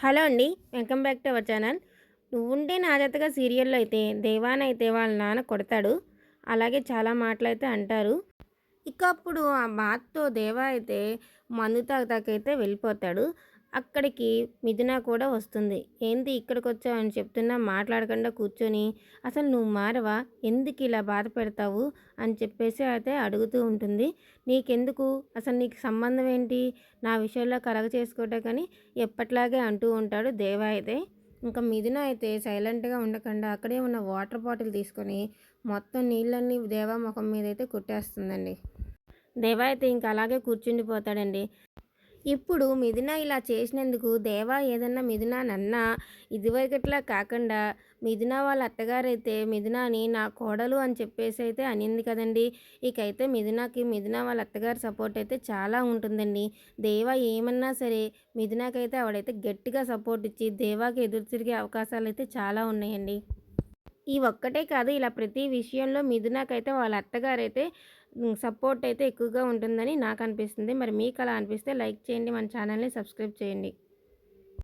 Hello అండి welcome back to our channel. నువ్వుంటే నా జతగా సీరియల్లో అయితే దేవానైతే వాళ్ళ నాన్న కొడతాడు. అలాగే చాలా మాటలు అయితే అంటారు. ఇక అప్పుడు ఆ బాధతో దేవా అయితే మందు తాగుతాకైతే వెళ్ళిపోతాడు. అక్కడికి మిథున కూడా వస్తుంది. ఏంది ఇక్కడికి వచ్చావు అని చెప్తున్నా మాట్లాడకుండా కూర్చొని అసలు నువ్వు మారవా? ఎందుకు ఇలా బాధ పెడతావు? అని చెప్పేసి అయితే అడుగుతూ ఉంటుంది. నీకెందుకు? అసలు నీకు సంబంధం ఏంటి? నా విషయంలో కలగ చేసుకోవటం కానీ ఎప్పట్లాగే అంటూ ఉంటాడు దేవా అయితే. ఇంకా మిథున అయితే సైలెంట్గా ఉండకుండా అక్కడే ఉన్న వాటర్ బాటిల్ తీసుకొని మొత్తం నీళ్ళన్నీ దేవా ముఖం మీద అయితే కొట్టేస్తుందండి. దేవా అయితే ఇంకా అలాగే కూర్చుండిపోతాడండి. ఇప్పుడు మిథున ఇలా చేసినందుకు దేవా ఏదన్నా మిథున నన్నా ఇదివరకట్లా కాకుండా మిథున వాళ్ళ అత్తగారైతే మిథునాని నా కోడలు అని చెప్పేసి అయితే అనింది కదండి. ఇకైతే మిథునాకి మిథున వాళ్ళ అత్తగారి సపోర్ట్ అయితే చాలా ఉంటుందండి. దేవా ఏమన్నా సరే మిథునాకైతే ఆవిడైతే గట్టిగా సపోర్ట్ ఇచ్చి దేవాకి ఎదురు తిరిగే అవకాశాలు అయితే చాలా ఉన్నాయండి. ఈ ఒక్కటే కాదు ఇలా ప్రతి విషయంలో మిథునాకైతే వాళ్ళ అత్తగారైతే సపోర్ట్ అయితే ఎక్కువగా ఉంటుందని నాకు అనిపిస్తుంది మరి మీకు అలా అనిపిస్తే లైక్ చేయండి మన ఛానల్ని సబ్స్క్రైబ్ చేయండి.